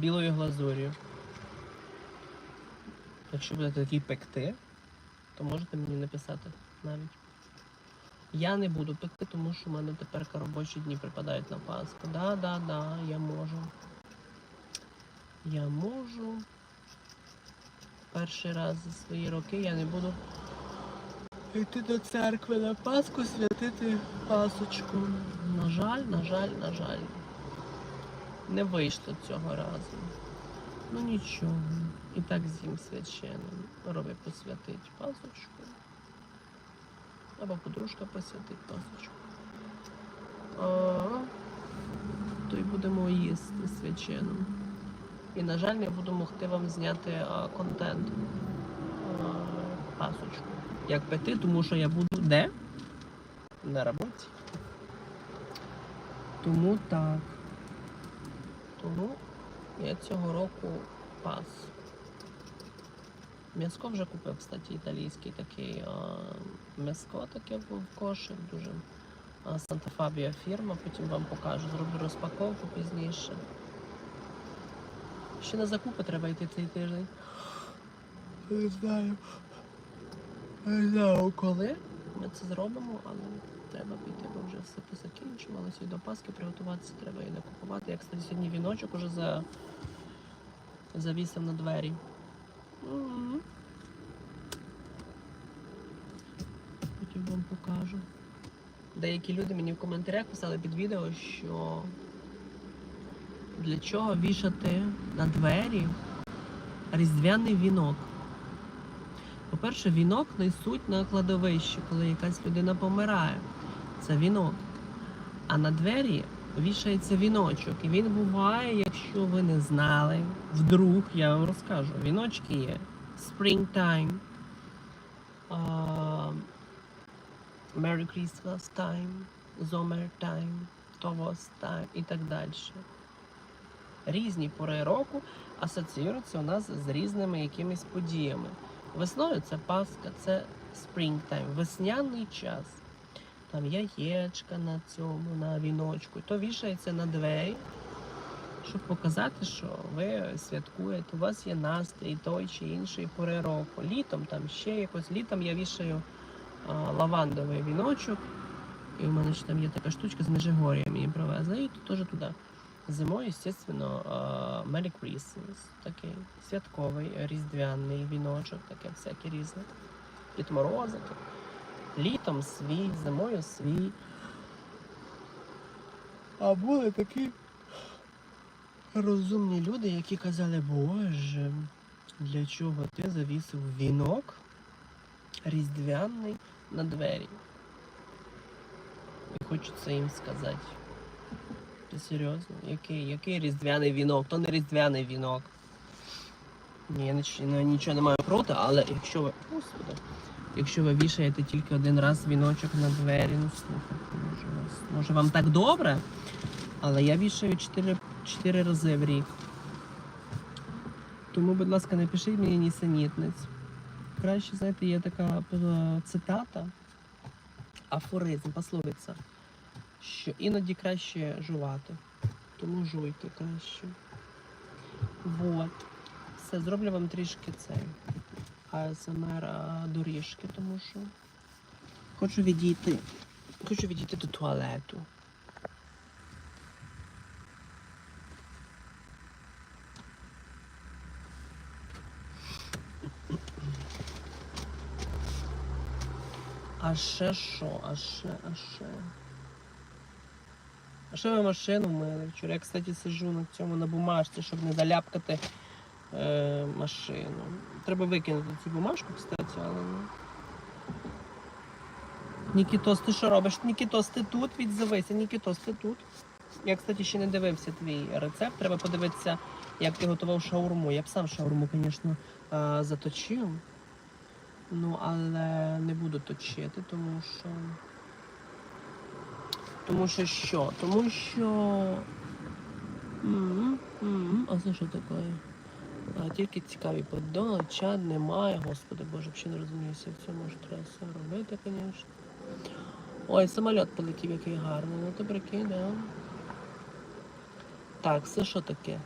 білою глазур'ю. Якщо будете такий пекти, то можете мені написати навіть. Я не буду пекти, тому що в мене тепер робочі дні припадають на Пасху. Да, да, да, я можу. Я можу. Перший раз за свої роки я не буду йти до церкви на Пасху, святити пасочку. На жаль, на жаль, на жаль. Не вийшло цього разу. Ну нічого. І так з'їм свяченим. Роби посвятить пасочку. Або подружка посвятить пасочку. А, то й будемо їсти свяченим. І, на жаль, не буду могти вам зняти а, контент а, пасочку. Як пити, тому що я буду де? На роботі. Тому так. Тому я цього року пас. М'яско вже купив, кстати, італійський такий м'яско таке в в кошик, дуже Санта Фабія фірма, потім вам покажу. Зроблю розпаковку пізніше. Ще на закупи треба йти цей тиждень. Не знаю. Не знаю коли ми це зробимо, але треба піти, все позакінчувалося. І до Пасхи приготуватися треба і накупувати. Я, кстати, сьогодні віночок уже за... завісив на двері. Потім вам покажу. Деякі люди мені в коментарях писали під відео, що для чого вішати на двері різдвяний вінок. По-перше, вінок несуть на кладовище, коли якась людина помирає. Це вінок. А на двері вішається віночок. І він буває, якщо ви не знали, вдруг я вам розкажу. Віночки є Springtime, а, Merry Christmas Time, Summer Time, Tovos Time і так далі. Різні пори року асоціюються у нас з різними якимись подіями. Весною це Пасха, це Springtime, весняний час. Там яєчка на цьому, на віночку. То вішається на двері, щоб показати, що ви святкуєте, у вас є настрій той чи іншої пори року. Літом там ще якось. Літом я вішаю а, лавандовий віночок. І у мене ще там є така штучка з Межигорія мені привезли, і теж туди. Зимою, звісно, Merry Christmas, такий святковий, різдвяний віночок, таке всяке різне. Дід Морозики. Літом свій, зимою свій. А були такі розумні люди, які казали, Боже, для чого ти завісив вінок різдвяний на двері? І хочеться їм сказати. Ти серйозно? Який, який різдвяний вінок? То не різдвяний вінок. Ні, я ну, нічого не маю проти, але якщо ви. Господи. Якщо ви вішаєте тільки один раз віночок на двері, ну слухайте, може, може вам так добре, але я вішаю 4, 4 рази в рік. Тому, будь ласка, не пишіть мені нісенітниць. Краще, знаєте, є така е, цитата, афоризм, пословиця, що іноді краще жувати. Тому жуйте краще. Вот. Все, зроблю вам трішки цей. АСМР доріжки, тому що хочу відійти. Хочу відійти до туалету. А ще що? А ще, а ще. А ще ви машину мили вчора. Я, кстати, сиджу на цьому на бумажці, щоб не заляпкати е, машину. Треба викинути цю бумажку, кстати, але ну. Нікітос, ти що робиш? Нікітос, ти тут відзовися, Нікітос, ти тут. Я, кстати, ще не дивився твій рецепт. Треба подивитися, як ти готував шаурму. Я б сам шаурму, звісно, е, заточив. Ну, але не буду точити, тому що. Тому що що? Тому що. М, м, А це що таке? А тільки цікаві чад немає. Господи Боже, взагалі не розуміюся в цьому що треба все робити, звісно. Ой, самоліт полетів, який гарний. Ну ти прикинь, да? Так, це що таке?